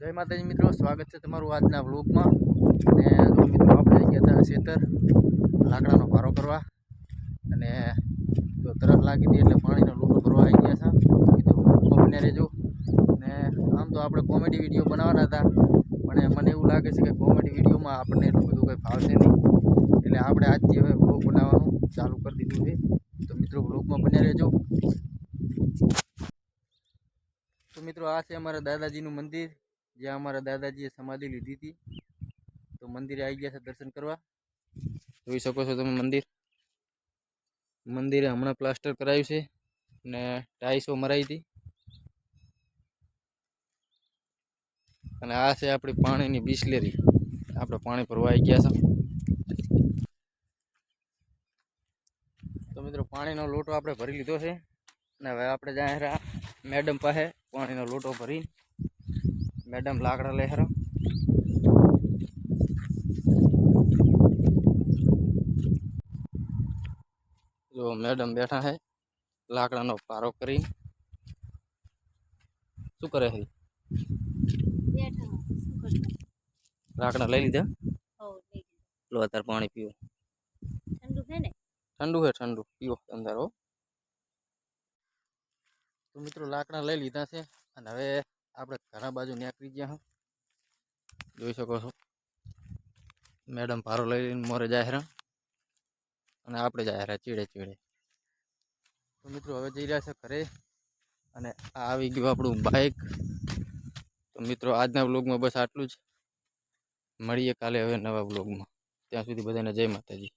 જય માતાજી મિત્રો, સ્વાગત છે તમારું આજના વ્લોગમાં. અને મિત્રો આપણે અહીંયા હતા ખેતર લાકડાનો ભારો કરવા. અને જો તરફ લાગી હતી એટલે પાણીનો લૂટો ભરવા આવી ગયા હતા. મિત્રો વ્લોગમાં બન્યા રહેજો. અને આમ તો આપણે કોમેડી વીડિયો બનાવવાના હતા, પણ મને એવું લાગે છે કે કોમેડી વિડીયોમાં આપણને એટલું બધું કંઈ ફાવશે નહીં. એટલે આપણે આજથી હવે વ્લોગ બનાવવાનું ચાલુ કરી દીધું છે. તો મિત્રો, વ્લોગમાં બન્યા રહેજો. તો મિત્રો, આ છે અમારા દાદાજીનું મંદિર. જ્યાં અમારા દાદાજીએ સમાધિ લીધી હતી. તો મંદિરે આવી ગયા છે દર્શન કરવા. જોઈ શકો છો તમે મંદિર. મંદિરે હમણાં પ્લાસ્ટર કરાયું છે ને ટાઈસો મરાઈ હતી. અને આ છે આપણી પાણીની બિસ્લેરી. આપણે પાણી ભરવા આવી ગયા છે. તો મિત્રો પાણીનો લોટો આપણે ભરી લીધો છે. અને હવે આપણે જાય મેડમ પાસે પાણીનો લોટો ભરી મેડમ લાકડા લઈ હેરા જો મેડમ બેઠા છે લાકડાનો પારો કરી શું કરે છે બેઠા શું કરતા લાકડા લઈ લીધા હો લઈ લીધા. લો અત્યારે પાણી પીવો ઠંડુ છે ને ઠંડુ છે ઠંડુ પીવો અંદર હો તો મિત્રો લાકડા લઈ લીધા છે અને હવે આપણે ઘણા બાજુ નીકળી ગયા જોઈ શકો છો. મેડમ ભારો લઈ લઈને મોરે જાહેર હેરા અને આપણે જાહેર હેરા ચીડે ચીડે. તો મિત્રો હવે જઈ રહ્યા છે ઘરે અને આવી ગયું આપણું બાઇક તો મિત્રો આજના બ્લોગમાં બસ આટલું જ. મળીએ કાલે હવે નવા બ્લોગમાં ત્યાં સુધી બધાને જય માતાજી.